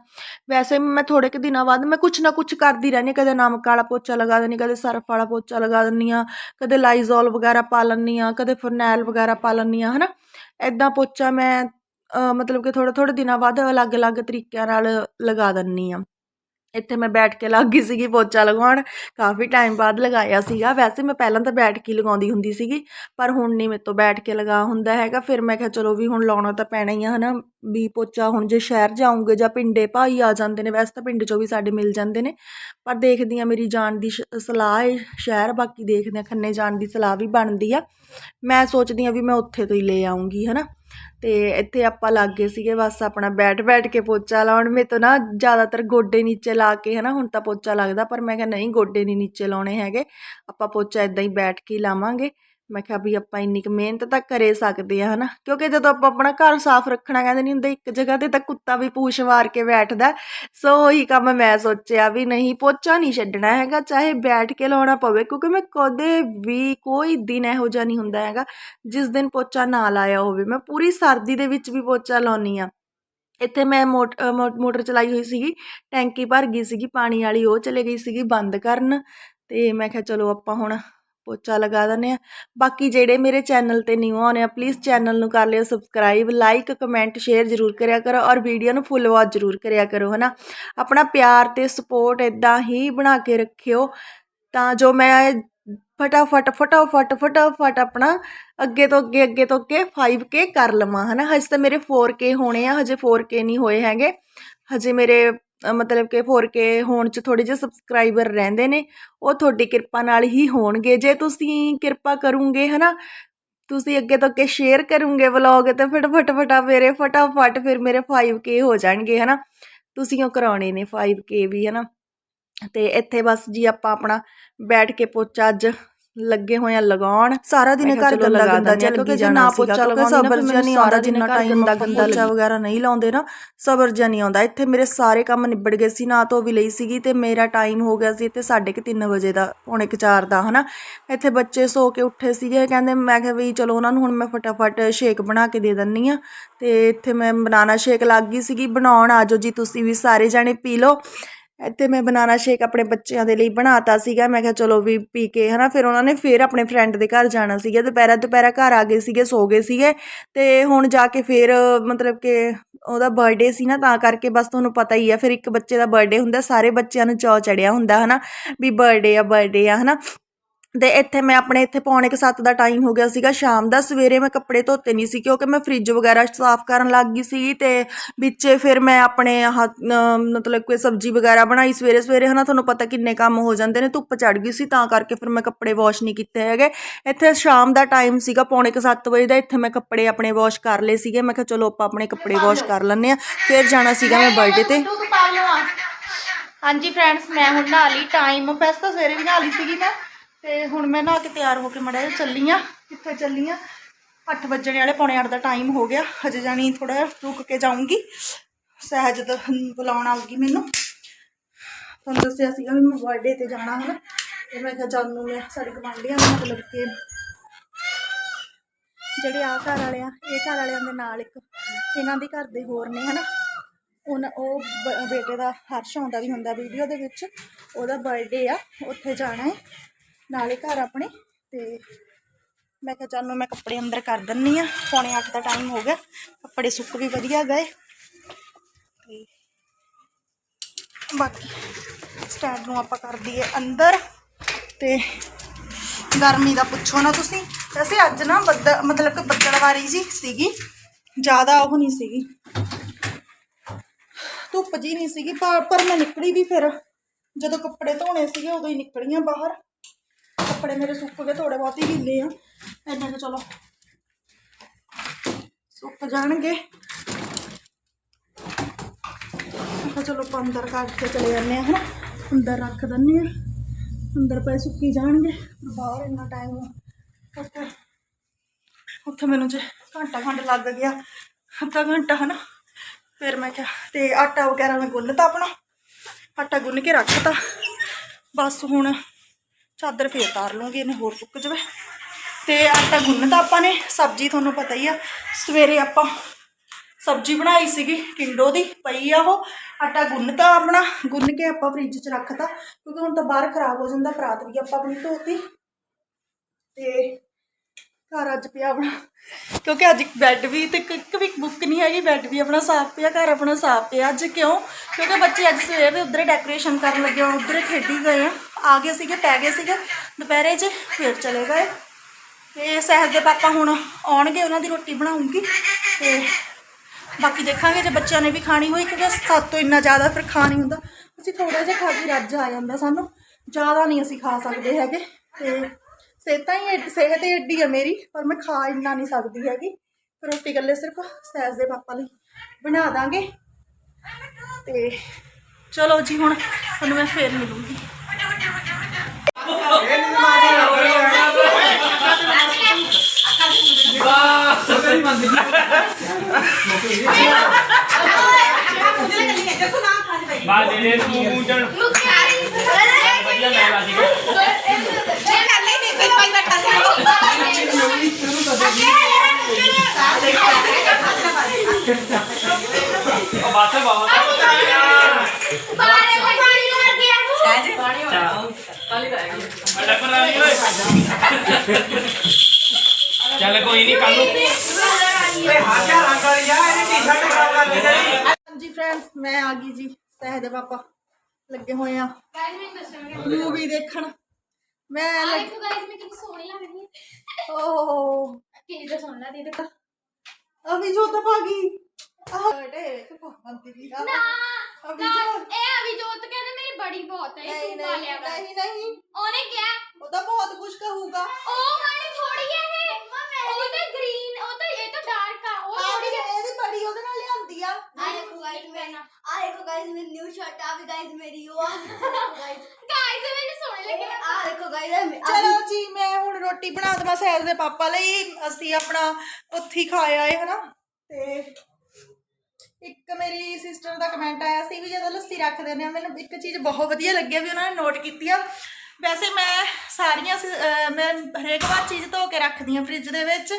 ਵੈਸੇ ਮੈਂ ਥੋੜ੍ਹੇ ਕੁ ਦਿਨਾਂ ਬਾਅਦ ਮੈਂ ਕੁਛ ਨਾ ਕੁਛ ਕਰਦੀ ਰਹਿੰਦੀ ਹਾਂ। ਕਦੇ ਨਮਕ ਵਾਲਾ ਪੋਚਾ ਲਗਾ ਦਿੰਦੀ ਕਦੇ ਸਰਫ ਵਾਲਾ ਪੋਚਾ ਲਗਾ ਦਿੰਦੀ ਹਾਂ ਕਦੇ ਲਾਈਜ਼ੋਲ ਵਗੈਰਾ ਪਾ ਲੈਂਦੀ ਹਾਂ ਕਦੇ ਫਰਨੈਲ ਵਗੈਰਾ ਪਾ ਲੈਂਦੀ ਹਾਂ ਹੈ ਨਾ ਇੱਦਾਂ ਪੋਚਾ ਮੈਂ ਮਤਲਬ ਕਿ ਥੋੜ੍ਹੇ ਥੋੜ੍ਹੇ ਦਿਨਾਂ ਬਾਅਦ ਅਲੱਗ-ਅਲੱਗ ਤਰੀਕਿਆਂ ਨਾਲ ਲਗਾ ਦਿੰਦੀ ਹਾਂ। ਇੱਥੇ ਮੈਂ ਬੈਠ ਕੇ ਲੱਗ ਗਈ ਸੀਗੀ ਪੋਚਾ ਲਗਾਉਣ। ਕਾਫੀ ਟਾਈਮ ਬਾਅਦ ਲਗਾਇਆ ਸੀਗਾ। ਵੈਸੇ ਮੈਂ ਪਹਿਲਾਂ ਤਾਂ ਬੈਠ ਕੇ ਹੀ ਲਗਾਉਂਦੀ ਹੁੰਦੀ ਸੀਗੀ, ਪਰ ਹੁਣ ਨਹੀਂ ਮੇਰੇ ਤੋਂ ਬੈਠ ਕੇ ਲਗਾ ਹੁੰਦਾ ਹੈਗਾ। ਫਿਰ ਮੈਂ ਕਿਹਾ ਚਲੋ ਵੀ ਹੁਣ ਲਾਉਣਾ ਤਾਂ ਪੈਣਾ ਹੀ ਆ, ਹਨਾ? ਵੀ ਪੋਚਾ ਹੁਣ ਜੇ ਸ਼ਹਿਰ ਜਾਉਂਗੇ ਜਾਂ ਪਿੰਡੇ ਭਾਈ ਆ ਜਾਂਦੇ ਨੇ, ਵੈਸੇ ਤਾਂ ਪਿੰਡ 'ਚੋਂ ਵੀ ਸਾਡੇ ਮਿਲ ਜਾਂਦੇ ਨੇ। ਪਰ ਦੇਖਦੀ ਆ ਮੇਰੀ ਜਾਣ ਦੀ ਸ਼- ਸਲਾਹ ਹੈ ਸ਼ਹਿਰ, ਬਾਕੀ ਦੇਖਦੇ ਆ ਖੰਨੇ ਜਾਣ ਦੀ ਸਲਾਹ ਵੀ ਬਣਦੀ ਆ। ਮੈਂ ਸੋਚਦੀ ਆ ਵੀ ਮੈਂ ਉੱਥੇ ਤੋਂ ਹੀ ਲੈ ਆਉਂਗੀ ਹਨਾ? ਤੇ ਇੱਥੇ ਆਪਾਂ ਲੱਗ ਗਏ ਸੀਗੇ, ਬਸ ਆਪਣਾ ਬੈਠ ਬੈਠ ਕੇ ਪੋਚਾ ਲਾਉਣ। ਮੇਰੇ ਤੋਂ ਨਾ ਜ਼ਿਆਦਾਤਰ ਗੋਡੇ ਨੀਚੇ ਲਾ ਕੇ ਹੈ ਨਾ ਹੁਣ ਤਾਂ ਪੋਚਾ ਲੱਗਦਾ, ਪਰ ਮੈਂ ਕਿਹਾ ਨਹੀਂ, ਗੋਡੇ ਨਹੀਂ ਨੀਚੇ ਲਾਉਣੇ ਹੈਗੇ। ਆਪਾਂ ਪੋਚਾ ਇੱਦਾਂ ਹੀ ਬੈਠ ਕੇ ਹੀ ਲਾਵਾਂਗੇ। ਮੈਂ ਕਿਹਾ ਵੀ ਆਪਾਂ ਇੰਨੀ ਕੁ ਮਿਹਨਤ ਤਾਂ ਕਰੇ ਸਕਦੇ ਆ, ਹਨਾ? ਕਿਉਂਕਿ ਜਦੋਂ ਆਪਾਂ ਆਪਣਾ ਘਰ ਸਾਫ਼ ਰੱਖਣਾ ਕਹਿੰਦੇ ਨਹੀਂ ਹੁੰਦੇ, ਇੱਕ ਜਗ੍ਹਾ ਤੇ ਤਾਂ ਕੁੱਤਾ ਵੀ ਪੂਛ ਮਾਰ ਕੇ ਬੈਠਦਾ ਸੋ ਉਹੀ ਕੰਮ ਮੈਂ ਸੋਚਿਆ ਵੀ ਨਹੀਂ, ਪੋਚਾ ਨਹੀਂ ਛੱਡਣਾ ਹੈਗਾ, ਚਾਹੇ ਬੈਠ ਕੇ ਲਾਉਣਾ ਪਵੇ, ਕਿਉਂਕਿ ਮੈਂ ਕਦੇ ਵੀ ਕੋਈ ਦਿਨ ਇਹੋ ਜਿਹਾ ਨਹੀਂ ਹੁੰਦਾ ਹੈਗਾ, ਜਿਸ ਦਿਨ ਪੋਚਾ ਨਾ ਲਾਇਆ ਹੋਵੇ। ਮੈਂ ਪੂਰੀ ਸਰਦੀ ਦੇ ਵਿੱਚ ਵੀ ਪੋਚਾ ਲਾਉਣੀ ਆ ਇੱਥੇ ਮੈਂ ਮੋਟ- ਮੋ- ਮੋਟਰ ਚਲਾਈ ਹੋਈ ਸੀਗੀ, ਟੈਂਕੀ ਭਰ ਗਈ ਸੀਗੀ, ਪਾਣੀ ਵਾਲੀ, ਉਹ ਚਲੇ ਗਈ ਸੀਗੀ ਬੰਦ ਕਰਨ। ਤੇ ਮੈਂ ਕਿਹਾ ਚਲੋ ਆਪਾਂ ਹੁਣ ਪੋਚਾ ਲਗਾ ਦਿੰਦੇ ਹਾਂ। ਬਾਕੀ ਜਿਹੜੇ ਮੇਰੇ ਚੈਨਲ ਤੇ ਨਿਊ ਆਉਣੇ ਆ ਪਲੀਜ਼ ਚੈਨਲ ਨੂੰ ਕਰ ਲਿਓ ਸਬਸਕ੍ਰਾਈਬ ਲਾਈਕ ਕਮੈਂਟ ਸ਼ੇਅਰ ਜ਼ਰੂਰ ਕਰਿਆ ਕਰੋ ਔਰ ਵੀਡੀਓ ਨੂੰ ਫੁੱਲ ਵਾਚ ਜ਼ਰੂਰ ਕਰਿਆ ਕਰੋ, ਹਨਾ? ਆਪਣਾ ਪਿਆਰ ਤੇ ਸਪੋਰਟ ਇਦਾਂ ਹੀ ਬਣਾ ਕੇ ਰੱਖਿਓ ਤਾਂ ਜੋ ਮੈਂ ਫਟਾਫਟ ਫਟਾਫਟ ਫਟਾਫਟ ਆਪਣਾ ਅੱਗੇ ਤੋਂ ਅੱਗੇ ਅੱਗੇ ਤੋਂ ਅੱਗੇ 5K ਕਰ ਲਵਾਂ, ਹਨਾ? ਹਜੇ ਤਾਂ ਮੇਰੇ 4K ਹੋਣੇ ਆ, ਹਜੇ 4K ਨਹੀਂ ਹੋਏ ਹੈਗੇ। ਹਜੇ ਮੇਰੇ ਮਤਲਬ ਕਿ ਫੋਰ ਕੇ ਹੋਣ ਚ ਥੋੜ੍ਹੇ ਜਿਹੇ ਸਬਸਕ੍ਰਾਈਬਰ ਰਹਿੰਦੇ ਨੇ, ਉਹ ਤੁਹਾਡੀ ਕਿਰਪਾ ਨਾਲ ਹੀ ਹੋਣਗੇ। ਜੇ ਤੁਸੀਂ ਕਿਰਪਾ ਕਰੋਂਗੇ ਹੈ ਨਾ ਤੁਸੀਂ ਅੱਗੇ ਤੋਂ ਅੱਗੇ ਸ਼ੇਅਰ ਕਰੋਂਗੇ ਵਲੌਗ ਤੇ ਫਿਰ ਫਟਾਫਟ ਮੇਰੇ ਫਟਾਫਟ ਫਿਰ ਮੇਰੇ 5K ਹੋ ਜਾਣਗੇ ਹੈ ਨਾ ਤੁਸੀਂ ਉਹ ਕਰਾਉਣੇ ਨੇ 5K ਵੀ ਹੈ ਨਾ ਤੇ ਇੱਥੇ ਬਸ ਜੀ ਆਪਾਂ ਆਪਣਾ ਬੈਠ ਕੇ ਪੋਚਾ ਅੱਜ। ਲੱਗੇ ਹੋਏ ਆ ਲਗਾਉਣ। ਸਾਰਾ ਦਿਨ ਘਰ ਗੰਦਾ ਗੰਦਾ ਕਿਉਂਕਿ ਲੱਗੀ ਜੇ ਨਾ ਜਾਣਾ ਪੋਚਾ ਨਾ ਸਬਰ ਜਿਹਾ ਨਹੀਂ ਆਉਂਦਾ ਜਿੰਨਾ ਘਰ time ਗੰਦਾ ਪੋਚਾ ਵਗੈਰਾ ਨਹੀਂ ਲਾਉਂਦੇ ਨਾ ਸਬਰ ਜਿਹਾ ਨਹੀਂ ਆਉਂਦਾ। ਇੱਥੇ ਮੇਰੇ ਸਾਰੇ ਕੰਮ ਨਿਬੜ ਗਏ ਸੀ ਨਾ ਧੋ ਵੀ ਲਈ ਸੀਗੀ ਤੇ ਮੇਰਾ ਟਾਈਮ ਹੋ ਗਿਆ ਸੀ ਤੇ 3:30 ਵਜੇ ਦਾ ਪੌਣੇ ਕੁ ਚਾਰ ਦਾ ਹਨਾ। ਇੱਥੇ ਬੱਚੇ ਸੋ ਕੇ ਉੱਠੇ ਸੀਗੇ ਕਹਿੰਦੇ ਮੈਂ ਕਿਹਾ ਵੀ ਚਲੋ ਉਹਨਾਂ ਨੂੰ ਹੁਣ ਮੈਂ ਫਟਾਫਟ ਸ਼ੇਕ ਬਣਾ ਕੇ ਦੇ ਦਿੰਨੀ ਆ ਤੇ ਇੱਥੇ ਮੈਂ ਬਨਾਨਾ ਸ਼ੇਕ ਲੱਗ ਗਈ ਸੀਗੀ ਬਣਾਉਣ ਆਜੋ ਜੀ ਤੁਸੀਂ ਵੀ ਸਾਰੇ ਜਾਣੇ ਪੀ ਲਓ। ਇੱਥੇ ਮੈਂ ਬਨਾਨਾ ਸ਼ੇਕ ਆਪਣੇ ਬੱਚਿਆਂ ਦੇ ਲਈ ਬਣਾ ਤਾ ਸੀਗਾ। ਮੈਂ ਕਿਹਾ ਚਲੋ ਵੀ ਪੀ ਕੇ ਹੈ ਨਾ ਫਿਰ ਉਹਨਾਂ ਨੇ ਫਿਰ ਆਪਣੇ ਫਰੈਂਡ ਦੇ ਘਰ ਜਾਣਾ ਸੀਗਾ। ਦੁਪਹਿਰਾ ਦੁਪਹਿਰਾ ਘਰ ਆ ਗਏ ਸੀਗੇ, ਸੋ ਗਏ ਸੀਗੇ ਅਤੇ ਹੁਣ ਜਾ ਕੇ ਫਿਰ, ਮਤਲਬ ਕਿ ਉਹਦਾ ਬਰਡੇ ਸੀ ਨਾ, ਤਾਂ ਕਰਕੇ ਬਸ ਤੁਹਾਨੂੰ ਪਤਾ ਹੀ ਆ, ਫਿਰ ਇੱਕ ਬੱਚੇ ਦਾ ਬਰਡੇ ਹੁੰਦਾ, ਸਾਰੇ ਬੱਚਿਆਂ ਨੂੰ ਚਾਅ ਚੜਿਆ ਹੁੰਦਾ ਹੈ ਨਾ ਵੀ ਬਰਡੇ ਆ ਬਰਡੇ ਆ ਹੈ ਨਾ ਅਤੇ ਇੱਥੇ ਮੈਂ ਆਪਣੇ ਇੱਥੇ ਪੌਣੇ ਕੁ ਸੱਤ ਦਾ ਟਾਈਮ ਹੋ ਗਿਆ ਸੀਗਾ। ਸ਼ਾਮ ਦਾ ਸਵੇਰੇ ਮੈਂ ਕੱਪੜੇ ਧੋਤੇ ਨਹੀਂ ਸੀ ਕਿਉਂਕਿ ਮੈਂ ਫਰਿੱਜ ਵਗੈਰਾ ਸਾਫ਼ ਕਰਨ ਲੱਗ ਗਈ ਸੀਗੀ ਅਤੇ ਵਿੱਚ ਫਿਰ ਮੈਂ ਆਪਣੇ ਆਹ ਮਤਲਬ ਕੋਈ ਸਬਜ਼ੀ ਵਗੈਰਾ ਬਣਾਈ ਸਵੇਰੇ ਸਵੇਰੇ। ਹੈ ਨਾ ਤੁਹਾਨੂੰ ਪਤਾ ਕਿੰਨੇ ਕੰਮ ਹੋ ਜਾਂਦੇ ਨੇ, ਧੁੱਪ ਚੜ੍ਹ ਗਈ ਸੀ ਤਾਂ ਕਰਕੇ ਫਿਰ ਮੈਂ ਕੱਪੜੇ ਵਾਸ਼ ਨਹੀਂ ਕੀਤੇ ਹੈਗੇ। ਇੱਥੇ ਸ਼ਾਮ ਦਾ ਟਾਈਮ ਸੀਗਾ ਪੌਣੇ ਕੁ ਸੱਤ ਵਜੇ ਦਾ, ਇੱਥੇ ਮੈਂ ਕੱਪੜੇ ਆਪਣੇ ਵਾਸ਼ ਕਰ ਲਏ ਸੀਗੇ। ਮੈਂ ਕਿਹਾ ਚਲੋ ਆਪਾਂ ਆਪਣੇ ਕੱਪੜੇ ਵਾਸ਼ ਕਰ ਲੈਂਦੇ ਹਾਂ। ਫਿਰ ਜਾਣਾ ਸੀਗਾ ਮੈਂ ਬਰਥਡੇ ਤੇ। ਹਾਂਜੀ ਫਰੈਂਡਸ ਮੈਂ ਹੁਣ ਨਹਾ ਲਈ ਟਾਈਮ ਵੈਸੇ ਤਾਂ ਸਵੇਰੇ ਵੀ ਨਹਾ ਲਈ ਸੀਗੀ ਮੈਂ। ਤੇ ਹੁਣ ਮੈਂ ਨਾ ਕੇ ਤਿਆਰ ਹੋ ਕੇ ਮੜਾ ਜਿਹਾ ਚੱਲੀ ਆ। ਕਿੱਥੇ ਚੱਲੀ ਆ? 8 ਵੱਜਣੇ ਵਾਲੇ, ਪੌਣੇ 8 ਦਾ ਟਾਈਮ ਹੋ ਗਿਆ। ਹਜੇ ਜਾਣੀ ਥੋੜਾ ਰੁਕ ਕੇ ਜਾਊਂਗੀ। ਸਹਿਜ ਬੁਲਾਉਣ ਆਊਗੀ ਮੈਨੂੰ। ਤੁਹਾਨੂੰ ਦੱਸਿਆ ਸੀਗਾ ਵੀ ਮੈਂ ਬਰਥਡੇ ਤੇ ਜਾਣਾ ਹੈ। ਤੇ ਮੈਂ ਕਿਹਾ ਚੱਲ ਨੂੰ ਮੈਂ ਸਾਡੇ ਗਵਾਂਢੀਆਂ ਦਾ ਮਤਲਬ ਕਿ ਜਿਹੜੇ ਆ ਘਰ ਵਾਲੇ ਆ, ਇਹ ਘਰ ਵਾਲਿਆਂ ਦੇ ਨਾਲ ਇੱਕ ਇਹਨਾਂ ਦੇ ਘਰ ਦੇ ਹੋਰ ਨੇ, ਹਨਾ? ਉਹਨਾਂ ਉਹ ਬ- ਬੇਟੇ ਦਾ ਹਰਸ਼ ਆਉਂਦਾ ਵੀ ਹੁੰਦਾ ਵੀਡੀਓ ਦੇ ਵਿੱਚ। ਉਹਦਾ ਬਰਥਡੇ ਆ, ਉੱਥੇ ਜਾਣਾ ਹੈ। ਨਾਲੇ ਘਰ ਆਪਣੇ ਤੇ ਮੈਂ ਕਿਹਾ ਚੱਲ ਮੈਂ ਕੱਪੜੇ ਅੰਦਰ ਕਰ ਦਿੰਨੀ ਆ, ਪੌਣੇ 8 ਦਾ ਟਾਈਮ ਹੋ ਗਿਆ, ਕੱਪੜੇ ਸੁੱਕ ਵੀ ਵਧੀਆ ਗਏ ਤੇ ਬਾਕੀ ਸਟੈਂਡ ਨੂੰ ਆਪਾਂ ਕਰ ਦਈਏ ਅੰਦਰ ਤੇ ਗਰਮੀ ਦਾ ਪੁੱਛੋ ਨਾ ਤੁਸੀਂ। ਵੈਸੇ ਅੱਜ ਨਾ ਬੱਦਲ ਮਤਲਬ ਕਿ ਬੱਦਲਵਾਰੀ ਜੀ ਸੀਗੀ, ਜ਼ਿਆਦਾ ਉਹ ਨਹੀਂ ਸੀਗੀ। ਧੁੱਪ ਜੀ ਨਹੀਂ ਸੀਗੀ, ਪਰ ਪਰ ਮੈਂ ਨਿਕਲੀ ਵੀ ਫਿਰ। ਜਦੋਂ ਕੱਪੜੇ ਧੋਣੇ ਸੀਗੇ ਉਦੋਂ ਹੀ ਨਿਕਲੀਆਂ ਬਾਹਰ। ਕੱਪੜੇ ਮੇਰੇ ਸੁੱਕ ਗਏ ਥੋੜੇ ਬਹੁਤ ਹੀ ਗਿੱਲੇ ਆ। ਇੰਨੇ ਕੁ ਚਲੋ, ਸੁੱਕ ਜਾਣਗੇ। ਮੈਂ ਚਲੋ ਆਪਾਂ ਅੰਦਰ ਕੱਢ ਕੇ ਚਲੇ ਜਾਂਦੇ ਆ ਹਨਾ? ਅੰਦਰ ਰੱਖ ਦਿੰਦੇ ਆ ਅੰਦਰ ਪਏ ਸੁੱਕੀ ਜਾਣਗੇ ਬਾਹਰ ਇੰਨਾ ਟਾਈਮ ਉੱਥੇ ਉੱਥੇ ਮੈਨੂੰ ਜੇ ਘੰਟਾ ਖੰਡ ਲੱਗ ਗਿਆ, ਅੱਧਾ ਘੰਟਾ, ਹਨਾ? ਫਿਰ ਮੈਂ ਕਿਹਾ, ਤੇ ਆਟਾ ਵਗੈਰਾ ਮੈਂ ਗੁੰਨਤਾ ਆਪਣਾ। ਆਟਾ ਗੁੰਨ ਕੇ ਰੱਖਤਾ ਬਸ ਹੁਣ ਚਾਦਰ ਫੇਰ ਤਾਰ ਲੂੰਗੀ, ਇਹਨੇ ਹੋਰ ਸੁੱਕ ਜਾਵੇ। ਤੇ ਆਟਾ ਗੁੰਨਤਾ ਆਪਾਂ ਨੇ, ਸਬਜ਼ੀ ਤੁਹਾਨੂੰ ਪਤਾ ਹੀ ਆ, ਸਵੇਰੇ ਆਪਾਂ ਸਬਜ਼ੀ ਬਣਾਈ ਸੀਗੀ ਟਿੰਡੋ ਦੀ, ਪਈ ਆ ਉਹ। ਆਟਾ ਗੁੰਨਤਾ ਆਪਣਾ, ਗੁੰਨ ਕੇ ਆਪਾਂ ਫ੍ਰਿਜ 'ਚ ਰੱਖਤਾ, ਕਿਉਂਕਿ ਹੁਣ ਤਾਂ ਬਾਹਰ ਖਰਾਬ ਹੋ ਜਾਂਦਾ, ਪਰਾਤ ਵੀ ਆਪਾਂ ਆਪਣੀ ਧੋਤੀ। ਤੇ ਘਰ ਅੱਜ ਪਿਆ ਆਪਣਾ। ਕਿਉਂਕਿ ਅੱਜ ਬੈੱਡ ਵੀ ਤੇ ਇੱਕ ਵੀ ਬੁੱਕ ਨਹੀਂ ਹੈਗੀ ਬੈੱਡ ਵੀ ਆਪਣਾ ਸਾਫ਼ ਪਿਆ, ਘਰ ਆਪਣਾ ਸਾਫ਼ ਪਿਆ। ਅੱਜ ਕਿਉਂ? ਕਿਉਂਕਿ ਬੱਚੇ ਅੱਜ ਸਵੇਰ ਦੇ ਉਧਰ ਡੈਕੋਰੇਸ਼ਨ ਕਰਨ ਲੱਗੇ ਹੁਣ, ਉਧਰ ਖੇਡੀ ਗਏ ਆ। ਆ ਗਏ ਸੀਗੇ, ਪੈ ਗਏ ਸੀਗੇ। ਦੁਪਹਿਰੇ 'ਚ ਫਿਰ ਚਲੇ ਗਏ। ਤੇ ਸਹਿਜ ਦੇ ਪਾਪਾ ਹੁਣ ਆਉਣਗੇ, ਉਹਨਾਂ ਦੀ ਰੋਟੀ ਬਣਾਉਂਗੀ। ਤੇ ਬਾਕੀ ਦੇਖਾਂਗੇ ਜੇ ਬੱਚਿਆਂ ਨੇ ਵੀ ਖਾਣੀ ਹੋਈ, ਕਿਉਂਕਿ ਸਾਡੇ ਤੋਂ ਇੰਨਾ ਜ਼ਿਆਦਾ ਫਿਰ ਖਾ ਨਹੀਂ ਹੁੰਦਾ। ਅਸੀਂ ਥੋੜਾ ਜਿਹਾ ਖਾ ਕੇ ਰੱਜ ਆ ਜਾਂਦਾ ਸਾਨੂੰ। ਜ਼ਿਆਦਾ ਨਹੀਂ ਅਸੀਂ ਖਾ ਸਕਦੇ ਹੈਗੇ। ਤੇ ਸਿਹਤਾਂ ਹੀ ਐਡੀ- ਸਿਹਤ ਹੀ ਐਡੀ ਆ ਮੇਰੀ ਪਰ ਮੈਂ ਖਾ ਇੰਨਾ ਨਹੀਂ ਸਕਦੀ ਹੈਗੀ। ਰੋਟੀ ਇਕੱਲੇ ਸਿਰਫ ਸਹਿਜ ਦੇ ਪਾਪਾ ਲਈ ਬਣਾ ਦਾਂਗੇ। ਤੇ ਚਲੋ ਜੀ ਹੁਣ ਤੁਹਾਨੂੰ ਮੈਂ ਫੇਰ ਮਿਲੂੰਗੀ। ਬਾਜੀ ਦੇ ਤੂੰ ਮੂੰਜਣ ਵਧੀਆ ਮੈਂ ਬਾਜੀ ਉਹ ਬਾਤ ਬਹੁਤ ਅਟਕ ਰਾਣੀ ਓਏ ਚੱਲ ਕੋਈ ਨਹੀਂ ਕੱਲ ਨੂੰ ਹਾਂਜੀ ਫਰੈਂਡਸ ਮੈਂ ਆ ਗਈ ਜੀ ਸਹਿਜ ਦੇ ਪਾਪਾ ਲੱਗੇ ਹੋਏ ਆ ਮੂਵੀ ਦੇਖਣ ਮੈਂ ਲੱਗ ਓਹ ਅਭੀ ਜੋ ਤਾਂ ਭਾਗੀ ਆਹ ਡੇ ਕਿ ਭਾਂਤੀ ਵੀ ਆ ਅਭੀ ਜੋ ਬੜੀ ਬਹੁਤ ਹੈ ਨਹੀਂ ਤੂੰ ਪਾ ਲਿਆ ਨਹੀਂ ਕਰ ਨਹੀਂ ਨਹੀਂ ਉਹਨੇ ਕਿਹਾ ਉਹ ਤਾਂ ਬਹੁਤ ਕੁਝ ਕਹੂਗਾ ਉਹ ਵਾਲੀ ਥੋੜੀ ਹੈ ਇਹ ਉਹ ਤਾਂ ਗ੍ਰੀਨ ਉਹ ਤਾਂ ਇਹ ਤਾਂ ਡਾਰਕ ਆ ਉਹ ਆਹ ਥੋੜੀ ਹੈ ਇਹਦੀ ਬੜੀ ਉਹਦੇ ਨਾਲ ਲਿਆਂਦੀ ਆ आ देखो गाइस मैं आ देखो गाइस मेरी न्यू शर्ट आ भी गाइस मेरी यो गाइस ਗਾਇਸ ਮੈਨੂੰ ਸੋਹਣੇ ਲੱਗੇ आ देखो गाइस ਚਲੋ ਜੀ ਮੈਂ ਹੁਣ ਰੋਟੀ ਬਣਾ ਦਵਾਂ ਸਹਿਜ ਦੇ ਪਾਪਾ ਲਈ ਅਸੀਂ ਆਪਣਾ ਉੱਥੇ ਹੀ ਖਾ ਆਏ ਹਨਾ ਤੇ ਇੱਕ ਮੇਰੀ ਸਿਸਟਰ ਦਾ ਕਮੈਂਟ ਆਇਆ ਸੀ ਵੀ ਜਦੋਂ ਲੱਸੀ ਰੱਖ ਦਿੰਦੇ ਆ ਮੈਨੂੰ ਇੱਕ ਚੀਜ਼ ਬਹੁਤ ਵਧੀਆ ਲੱਗੀ ਆ ਵੀ ਉਹਨਾਂ ਨੇ ਨੋਟ ਕੀਤੀ ਆ ਵੈਸੇ ਮੈਂ ਸਾਰੀਆਂ ਸ- ਅਹ ਮੈਂ ਹਰੇਕ ਵਾਰ ਚੀਜ਼ ਧੋ ਕੇ ਰੱਖਦੀ ਆ ਫ੍ਰਿਜ ਦੇ ਵਿੱਚ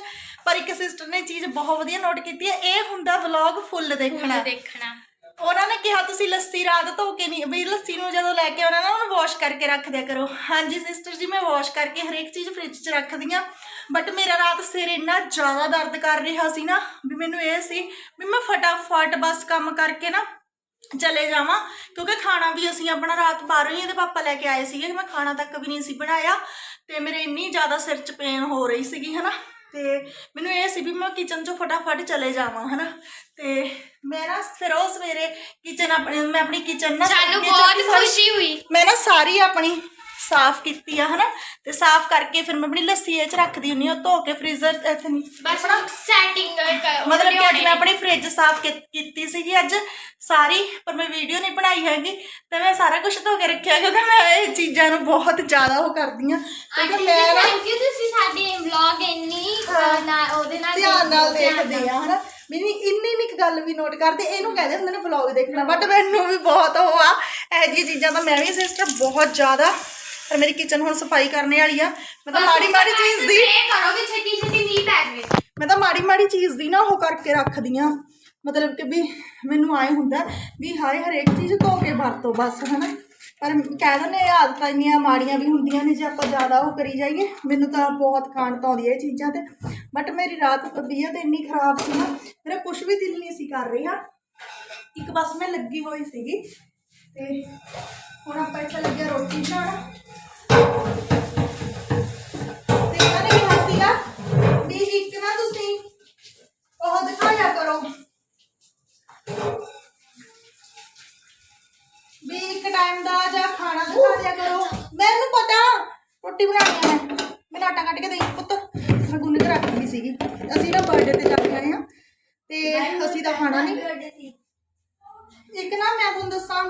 ਪਰ ਇੱਕ ਸਿਸਟਰ ਨੇ ਚੀਜ਼ ਬਹੁਤ ਵਧੀਆ ਨੋਟ ਕੀਤੀ ਹੈ ਇਹ ਹੁੰਦਾ ਵਲੌਗ ਫੁੱਲ ਦੇਖਣਾ। ਦੇਖਣਾ। ਉਹਨਾਂ ਨੇ ਕਿਹਾ ਤੁਸੀਂ ਲੱਸੀ ਰਾਤ ਧੋ ਕੇ ਨਹੀਂ ਵੀ ਲੱਸੀ ਨੂੰ ਜਦੋਂ ਲੈ ਕੇ ਆਉਣਾ ਨਾ ਉਹਨੂੰ ਵਾਸ਼ ਕਰਕੇ ਰੱਖ ਦਿਆ ਕਰੋ। ਹਾਂਜੀ ਸਿਸਟਰ ਜੀ ਮੈਂ ਵਾਸ਼ ਕਰਕੇ ਹਰੇਕ ਚੀਜ਼ ਫ੍ਰਿਜ 'ਚ ਰੱਖਦੀ ਆ ਬਟ ਮੇਰਾ ਰਾਤ ਸਿਰ ਇੰਨਾ ਜ਼ਿਆਦਾ ਦਰਦ ਕਰ ਰਿਹਾ ਸੀ ਨਾ ਵੀ ਮੈਨੂੰ ਇਹ ਸੀ ਵੀ ਮੈਂ ਫਟਾਫਟ ਬਸ ਕੰਮ ਕਰਕੇ ਨਾ ਚਲੇ ਜਾਵਾਂ ਕਿਉਂਕਿ ਖਾਣਾ ਵੀ ਅਸੀਂ ਆਪਣਾ ਰਾਤ ਬਾਹਰੋਂ ਹੀ ਇਹਦੇ ਪਾਪਾ ਲੈ ਕੇ ਆਏ ਸੀਗੇ ਮੈਂ ਖਾਣਾ ਤੱਕ ਵੀ ਨਹੀਂ ਸੀ ਬਣਾਇਆ ਤੇ ਮੇਰੇ ਇੰਨੀ ਜ਼ਿਆਦਾ ਸਿਰ 'ਚ ਪੇਨ ਹੋ ਰਹੀ ਸੀਗੀ ਹਨਾ। ਤੇ ਮੈਨੂੰ ਇਹ ਸੀ ਵੀ ਮੈਂ ਕਿਚਨ 'ਚੋਂ ਫਟਾਫਟ ਚਲੇ ਜਾਵਾਂ ਹਨਾ? ਤੇ ਮੈਂ ਨਾ ਫਿਰ ਉਹ ਸਵੇਰੇ ਕਿਚਨ ਆਪਣੀ ਮੈਂ ਆਪਣੀ ਕਿਚਨ ਨਾ ਸਾਨੂੰ ਬਹੁਤ ਖੁਸ਼ੀ ਹੋਈ। ਮੈਂ ਨਾ ਸਾਰੀ ਆਪਣੀ ਸਾਫ਼ ਕੀਤੀ ਆ ਹਨਾ? ਤੇ ਸਾਫ਼ ਕਰਕੇ ਫਿਰ ਮੈਂ ਆਪਣੀ ਲੱਸੀ ਇਹ 'ਚ ਰੱਖਦੀ ਹੁੰਨੀ ਆ ਧੋ ਕੇ ਫ੍ਰੀਜ਼ਰ ਇੱਥੇ ਨਹੀਂ ਬਸ ਸੈਟਿੰਗ ਮਤਲਬ ਕਿ ਅੱਜ ਮੈਂ ਆਪਣੀ ਫ੍ਰਿਜ ਸਾਫ਼ ਕੀ- ਕੀਤੀ ਸੀਗੀ ਅੱਜ ਸਾਰੀ ਪਰ ਮੈਂ ਵੀਡੀਓ ਨਹੀਂ ਬਣਾਈ ਹੈਗੀ ਤੇ ਮੈਂ ਸਾਰਾ ਕੁਝ ਧੋ ਕੇ ਰੱਖਿਆ ਕਿਉਂਕਿ ਮੈਂ ਇਹ ਚੀਜ਼ਾਂ ਨੂੰ ਬਹੁਤ ਜ਼ਿਆਦਾ ਉਹ ਕਰਦੀ ਆ ਕਿਉਂਕਿ ਮੈਂ ਨਾ ਥੈਂਕ ਯੂ ਤੁਸੀਂ ਸਾਡੇ ਵਲੌਗ ਇੰਨੀ ਅਹ, ਨਾ ਉਹਦੇ ਨਾਲ ਧਿਆਨ ਨਾਲ ਧਿਆਨ ਦੇਖਦੇ ਆ ਹਨਾ? ਮੈਨੀ ਇੰਨੀ ਇੰਨੀ ਕੁ ਗੱਲ ਵੀ ਨੋਟ ਕਰਦੇ ਇਹਨੂੰ ਕਹਿੰਦੇ ਹੁੰਦੇ ਨੇ ਵਲੌਗ ਦੇਖਣਾ ਬਟ ਮੈਨੂੰ ਵੀ ਬਹੁਤ ਉਹ ਆ ਇਹੋ ਜਿਹੀਆਂ ਚੀਜ਼ਾਂ ਤਾਂ ਮੈਂ ਵੀ ਸਿਸਟਰ ਬਹੁਤ ਜ਼ਿਆਦਾ ਪਰ ਮੇਰੀ ਕਿਚਨ ਹੁਣ ਸਫ਼ਾਈ ਕਰਨੇ ਵਾਲੀ ਆ। ਮੈਂ ਤਾਂ ਮਾੜੀ ਮਾੜੀ ਚੀਜ਼ ਦੀ ਇਹ ਕਰੋ ਵੀ ਛੇਤੀ ਛੇਤੀ ਮੀਂਹ ਪੈ ਜਾਵੇ। ਮੈਂ ਤਾਂ ਮਾੜੀ ਮਾੜੀ ਚੀਜ਼ ਦੀ ਨਾ ਉਹ ਕਰਕੇ ਰੱਖਦੀ ਆ। ਮਤਲਬ ਕਿ ਵੀ ਮੈਨੂੰ ਆਏ ਹੁੰਦਾ ਵੀ ਹਾਏ ਹਰੇਕ ਚੀਜ਼ ਧੋ ਕੇ ਵਰਤੋ ਬਸ ਹਨਾ? ਪਰ ਕਹਿ ਦਿੰਦੇ ਆ ਆਦਤਾਂ ਇੰਨੀਆਂ ਮਾੜੀਆਂ ਵੀ ਹੁੰਦੀਆਂ ਨੇ ਜੇ ਆਪਾਂ ਜ਼ਿਆਦਾ ਉਹ ਕਰੀ ਜਾਈਏ ਮੈਨੂੰ ਤਾਂ ਬਹੁਤ ਕਾਂਟ ਆਉਂਦੀ ਹੈ ਇਹ ਚੀਜ਼ਾਂ ਤੇ। ਬਟ ਮੇਰੀ ਰਾਤ ਤਬੀਅਤ ਇੰਨੀ ਖਰਾਬ ਸੀ ਨਾ ਮੇਰਾ ਕੁਝ ਵੀ ਦਿਲ ਨਹੀਂ ਸੀ ਕਰ ਰਿਹਾ। ਇੱਕ ਬਸ ਮੈਂ ਲੱਗੀ ਹੋਈ ਸੀਗੀ। ਤੇ ਹੁਣ ਆਪਾਂ ਇੱਥੇ ਲੱਗਿਆ ਰੋਟੀ ਬਣਾਉਣ। ਤੇ ਇਹਨਾਂ ਨੇ ਕਿਹਾ ਸੀਗਾ ਵੀ ਇੱਕ ਨਾ ਤੁਸੀਂ ਉਹ ਦਿਖਾਇਆ ਕਰੋ। ਵੀ ਇੱਕ ਟਾਈਮ ਦਾ ਜਾਂ ਖਾਣਾ ਦਿਖਾ ਦਿਆ ਕਰੋ। ਮੈਨੂੰ ਪਤਾ ਰੋਟੀ ਬਣਾਉਣੀ ਆ ਮੈਂ। ਮੈਨੂੰ ਆਟਾ ਕੱਢ ਕੇ ਦੇ ਪੁੱਤ। ਮੈਂ ਗੁੰਨ ਕੇ ਰੱਖ ਲਈ ਸੀਗੀ। ਅਸੀਂ ਨਾ ਬਰਥਡੇ ਤੇ ਜਾ ਕੇ ਆਏ ਤੇ ਅਸੀਂ ਤਾਂ ਖਾਣਾ ਨਹੀਂ। ਇੱਕ ਨਾ ਮੈਂ ਤੁਹਾਨੂੰ ਦੱਸਾਂ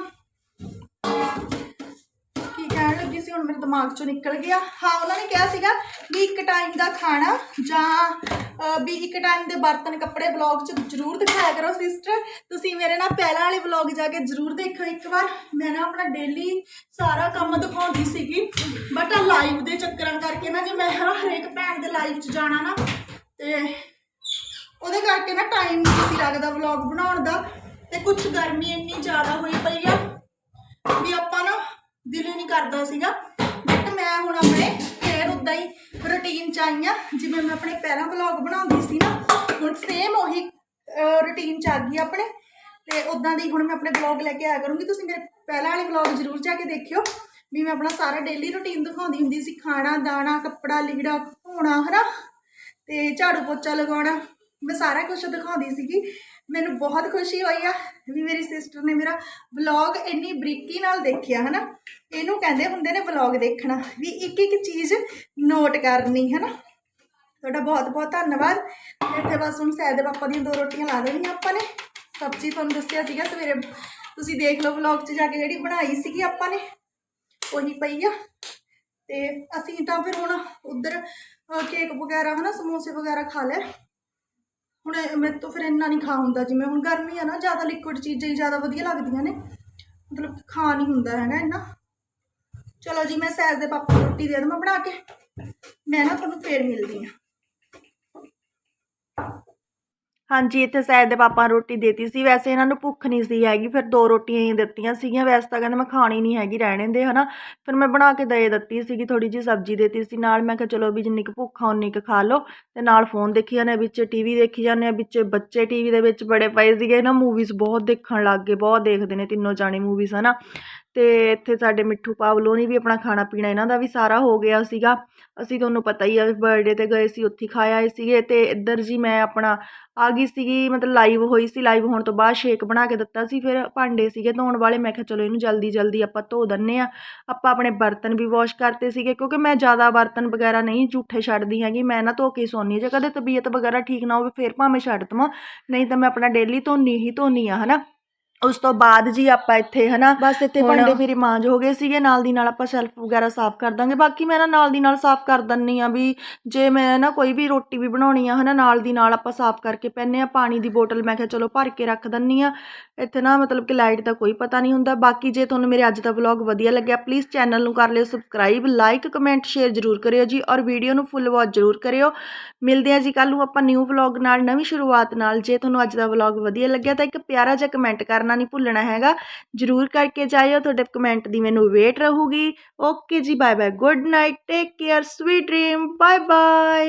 ਕੀ ਕਹਿਣ ਲੱਗੀ ਸੀ? ਹੁਣ ਮੇਰੇ ਦਿਮਾਗ ਚੋਂ ਨਿਕਲ ਗਿਆ। ਹਾਂ, ਉਹਨਾਂ ਨੇ ਕਿਹਾ ਸੀਗਾ ਵੀ ਇੱਕ ਟਾਈਮ ਦਾ ਖਾਣਾ ਜਾਂ ਵੀ ਇੱਕ ਟਾਈਮ ਦੇ ਬਰਤਨ, ਕੱਪੜੇ ਵਲੌਗ 'ਚ ਜ਼ਰੂਰ ਦਿਖਾਇਆ ਕਰੋ ਸਿਸਟਰ ਤੁਸੀਂ ਮੇਰੇ ਨਾਲ ਪਹਿਲਾਂ ਵਾਲੇ ਵਲੌਗ ਜਾ ਕੇ ਜ਼ਰੂਰ ਦੇਖੋ ਇੱਕ ਵਾਰ। ਮੈਂ ਨਾ ਆਪਣਾ ਡੇਲੀ ਸਾਰਾ ਕੰਮ ਦਿਖਾਉਂਦੀ ਸੀਗੀ ਬਟ ਆ ਲਾਈਵ ਦੇ ਚੱਕਰਾਂ ਕਰਕੇ ਨਾ, ਜੇ ਮੈਂ ਹਰੇਕ ਭੈਣ ਦੇ ਲਾਈਵ 'ਚ ਜਾਣਾ ਨਾ, ਤੇ ਉਹਦੇ ਕਰਕੇ ਨਾ ਟਾਈਮ ਨਹੀਂ ਸੀ ਲੱਗਦਾ ਵਲੌਗ ਬਣਾਉਣ ਦਾ। ਤੇ ਕੁਝ ਗਰਮੀ ਇੰਨੀ ਜ਼ਿਆਦਾ ਹੋਈ ਪਈ ਆ ਵੀ ਆਪਾਂ ਨਾ ਦਿਲ ਹੀ ਨਹੀਂ ਕਰਦਾ ਸੀਗਾ। ਬਟ ਮੈਂ ਹੁਣ ਆਪਣੇ ਫੇਰ ਉਦਾਂ ਹੀ ਰੁਟੀਨ ਚ ਆਈ ਹਾਂ। ਜਿਵੇਂ ਮੈਂ ਆਪਣੇ ਪਹਿਲਾਂ ਵਲੌਗ ਬਣਾਉਂਦੀ ਸੀ ਨਾ, ਹੁਣ ਸੇਮ ਉਹੀ ਰੁਟੀਨ ਚ ਆ ਗਈ ਆਪਣੇ। ਤੇ ਉਦਾਂ ਦੀ ਹੁਣ ਮੈਂ ਆਪਣੇ ਵਲੌਗ ਲੈ ਕੇ ਆਇਆ ਕਰੂੰਗੀ। ਤੁਸੀਂ ਮੇਰੇ ਪਹਿਲਾਂ ਵਾਲੇ ਵਲੌਗ ਜ਼ਰੂਰ ਜਾ ਕੇ ਦੇਖਿਓ। ਵੀ ਮੈਂ ਆਪਣਾ ਸਾਰਾ ਡੇਲੀ ਰੁਟੀਨ ਦਿਖਾਉਂਦੀ ਹੁੰਦੀ ਸੀ। ਖਾਣਾ, ਦਾਣਾ, ਕੱਪੜਾ, ਲੀੜਾ, ਧੋਣਾ, ਹਨਾ? ਤੇ ਝਾੜੂ ਪੋਚਾ ਲਗਾਉਣਾ। ਮੈਂ ਸਾਰਾ ਕੁਝ ਦਿਖਾਉਂਦੀ ਸੀਗੀ। ਮੈਨੂੰ ਬਹੁਤ ਖੁਸ਼ੀ ਹੋਈ ਆ ਵੀ ਮੇਰੀ ਸਿਸਟਰ ਨੇ ਮੇਰਾ ਵਲੌਗ ਇੰਨੀ ਬਰੀਕੀ ਨਾਲ ਦੇਖਿਆ, ਹਨਾ? ਇਹਨੂੰ ਕਹਿੰਦੇ ਹੁੰਦੇ ਨੇ ਵਲੌਗ ਦੇਖਣਾ, ਵੀ ਇੱਕ ਇੱਕ ਚੀਜ਼ ਨੋਟ ਕਰਨੀ, ਹਨਾ? ਤੁਹਾਡਾ ਬਹੁਤ ਬਹੁਤ ਧੰਨਵਾਦ। ਇੱਥੇ ਬਸ ਹੁਣ ਸੈਦ ਦੇ ਪਾਪਾ ਦੀਆਂ ਦੋ ਰੋਟੀਆਂ ਲਾ ਦੇਣੀਆਂ ਆਪਾਂ ਨੇ। ਸਬਜ਼ੀ ਤੁਹਾਨੂੰ ਦੱਸਿਆ ਸੀਗਾ, ਸਵੇਰੇ ਤੁਸੀਂ ਦੇਖ ਲਓ ਵਲੌਗ 'ਚ ਜਾ ਕੇ ਜਿਹੜੀ ਬਣਾਈ ਸੀਗੀ ਆਪਾਂ ਨੇ, ਉਹੀ ਪਈ ਆ। ਤੇ ਅਸੀਂ ਤਾਂ ਫਿਰ ਹੁਣ ਉਧਰ ਕੇਕ ਵਗੈਰਾ, ਹਨਾ, ਸਮੋਸੇ ਵਗੈਰਾ ਖਾ ਲਿਆ ਹੁਣ ਇਹ ਮੇਰੇ ਤੋਂ ਫਿਰ ਇੰਨਾ ਨਹੀਂ ਖਾ ਹੁੰਦਾ ਜਿਵੇਂ ਹੁਣ ਗਰਮੀ ਆ ਨਾ, ਜ਼ਿਆਦਾ ਲਿਕੁਇਡ ਚੀਜ਼ਾਂ ਹੀ ਜ਼ਿਆਦਾ ਵਧੀਆ ਲੱਗਦੀਆਂ ਨੇ। ਮਤਲਬ ਖਾ ਨਹੀਂ ਹੁੰਦਾ ਹੈਗਾ ਇੰਨਾ। ਚਲੋ ਜੀ, ਮੈਂ ਸੈਰ ਦੇ ਪਾਪਾ ਨੂੰ ਰੋਟੀ ਦੇ ਦਵਾਂ ਬਣਾ ਕੇ। ਮੈਂ ਨਾ ਤੁਹਾਨੂੰ ਫੇਰ ਮਿਲਦੀ ਹਾਂ। ਹਾਂਜੀ, ਇੱਥੇ ਸੈਦ ਦੇ ਪਾਪਾ ਰੋਟੀ ਦੇਤੀ ਸੀ। ਵੈਸੇ ਇਹਨਾਂ ਨੂੰ ਭੁੱਖ ਨਹੀਂ ਸੀ ਹੈਗੀ, ਫਿਰ ਦੋ ਰੋਟੀਆਂ ਹੀ ਦਿੱਤੀਆਂ ਸੀਗੀਆਂ। ਵੈਸੇ ਤਾਂ ਕਹਿੰਦੇ ਮੈਂ ਖਾਣੀ ਨਹੀਂ ਹੈਗੀ ਰਹਿਣੇ ਦੇ, ਹਨਾ। ਫਿਰ ਮੈਂ ਬਣਾ ਕੇ ਦੇ ਦਿੱਤੀ ਸੀਗੀ ਥੋੜੀ ਜਿਹੀ ਸਬਜ਼ੀ ਦੇਤੀ ਸੀ। ਨਾਲ ਮੈਂ ਕਿਹਾ, ਚਲੋ ਵੀ ਜਿੰਨੀ ਕੁ ਭੁੱਖ ਆ, ਉਨੀ ਕੁ ਖਾ ਲਓ। ਤੇ ਨਾਲ ਫੋਨ ਦੇਖੀ ਜਾਂਦੇ ਆ, ਵਿੱਚ ਟੀਵੀ ਦੇਖੀ ਜਾਂਦੇ ਆ, ਵਿੱਚ ਬੱਚੇ ਟੀਵੀ ਦੇ ਵਿੱਚ ਬੜੇ ਪਏ ਸੀਗੇ ਨਾ ਮੂਵੀਜ਼ ਬਹੁਤ ਦੇਖਣ ਲੱਗ ਗਏ, ਬਹੁਤ ਦੇਖਦੇ ਨੇ ਤਿੰਨੋਂ ਜਾਣੇ ਮੂਵੀਜ਼ ਹਨਾ। ਅਤੇ ਇੱਥੇ ਸਾਡੇ ਮਿੱਠੂ ਪਾਵਲੋ ਨੇ ਵੀ ਆਪਣਾ ਖਾਣਾ ਪੀਣਾ ਇਹਨਾਂ ਦਾ ਵੀ ਸਾਰਾ ਹੋ ਗਿਆ ਸੀਗਾ। ਅਸੀਂ ਤੁਹਾਨੂੰ ਪਤਾ ਹੀ ਆ ਬਰਥਡੇ ਤੇ ਗਏ ਸੀ, ਉੱਥੇ ਹੀ ਖਾ ਆਏ ਸੀਗੇ ਅਤੇ ਇੱਧਰ ਜੀ ਮੈਂ ਆਪਣਾ ਆ ਗਈ ਸੀਗੀ, ਮਤਲਬ ਲਾਈਵ ਹੋਈ ਸੀ ਲਾਈਵ ਹੋਣ ਤੋਂ ਬਾਅਦ ਸ਼ੇਕ ਬਣਾ ਕੇ ਦਿੱਤਾ ਸੀ, ਫਿਰ ਭਾਂਡੇ ਸੀਗੇ ਧੋਣ ਵਾਲੇ, ਮੈਂ ਕਿਹਾ ਚਲੋ ਇਹਨੂੰ ਜਲਦੀ ਜਲਦੀ ਆਪਾਂ ਧੋ ਦਿੰਨੇ ਆ। ਆਪਾਂ ਆਪਣੇ ਬਰਤਨ ਵੀ ਵਾਸ਼ ਕਰਤੇ ਸੀਗੇ ਕਿਉਂਕਿ ਮੈਂ ਜ਼ਿਆਦਾ ਬਰਤਨ ਵਗੈਰਾ ਨਹੀਂ ਝੂਠੇ ਛੱਡਦੀ ਹੈਗੀ, ਮੈਂ ਨਾ ਧੋ ਕੇ ਸੌਂਦੀ ਹਾਂ। ਜੇ ਕਦੇ ਤਬੀਅਤ ਵਗੈਰਾ ਠੀਕ ਨਾ ਹੋਵੇ, ਫਿਰ ਭਾਵੇਂ ਛੱਡ ਦਵਾਂ, ਨਹੀਂ ਤਾਂ ਮੈਂ ਆਪਣਾ ਡੇਲੀ ਧੋਨੀ ਹੀ ਧੋਨੀ ਆ ਹਨਾ? ਉਸ ਤੋਂ ਬਾਅਦ ਜੀ ਆਪਾਂ ਇੱਥੇ ਹਨਾ ਬਸ ਇੱਥੇ ਭਾਂਡੇ ਮੇਰੇ ਮਾਂਜ ਹੋ ਗਏ ਸੀਗੇ ਨਾਲ ਦੀ ਨਾਲ ਆਪਾਂ ਸ਼ੈਲਫ ਵਗੈਰਾ ਸਾਫ਼ ਕਰ ਦਾਂਗੇ। ਬਾਕੀ ਮੈਂ ਨਾ ਨਾਲ ਦੀ ਨਾਲ ਸਾਫ਼ ਕਰ ਦਿੰਨੀ ਆ ਵੀ ਜੇ ਮੈਂ ਨਾ ਕੋਈ ਵੀ ਰੋਟੀ ਵੀ ਬਣਾਉਣੀ ਆ ਹਨਾ ਨਾਲ ਦੀ ਨਾਲ ਆਪਾਂ ਸਾਫ਼ ਕਰਕੇ ਪੈਨੇ ਆ ਪਾਣੀ ਦੀ ਬੋਤਲ ਮੈਂ ਕਿਹਾ ਚਲੋ ਭਰ ਕੇ ਰੱਖ ਦਿੰਨੀ ਆ। ਇੱਥੇ ਨਾ ਮਤਲਬ ਕਿ ਲਾਈਟ ਦਾ ਕੋਈ ਪਤਾ ਨਹੀਂ ਹੁੰਦਾ। ਬਾਕੀ ਜੇ ਤੁਹਾਨੂੰ ਮੇਰੇ ਅੱਜ ਦਾ ਵਲੌਗ ਵਧੀਆ ਲੱਗਿਆ ਪਲੀਜ਼ ਚੈਨਲ ਨੂੰ ਕਰ ਲਿਓ ਸਬਸਕ੍ਰਾਈਬ ਲਾਈਕ ਕਮੈਂਟ ਸ਼ੇਅਰ ਜ਼ਰੂਰ ਕਰਿਓ ਜੀ ਔਰ ਵੀਡੀਓ ਨੂੰ ਫੁੱਲ ਵਾਚ ਜ਼ਰੂਰ ਕਰਿਓ। ਮਿਲਦੇ ਆ ਜੀ ਕੱਲ ਨੂੰ ਆਪਾਂ ਨਿਊ ਵਲੌਗ ਨਾਲ, ਨਵੀਂ ਸ਼ੁਰੂਆਤ ਨਾਲ। ਜੇ ਤੁਹਾਨੂੰ ਅੱਜ ਦਾ ਵਲੌਗ ਵਧੀਆ ਲੱਗਿਆ ਤਾਂ ਇੱਕ ਪਿਆਰਾ ਜਿਹਾ ਕਮੈਂਟ ਕਰਨਾ ਨਹੀਂ ਭੁੱਲਣਾ ਹੈਗਾ। ਜ਼ਰੂਰ ਕਰਕੇ ਜਾਇਓ, ਤੁਹਾਡੇ ਕਮੈਂਟ ਦੀ ਮੈਨੂੰ ਵੇਟ ਰਹੂਗੀ। ਓਕੇ ਜੀ bye bye good night take care sweet dream bye bye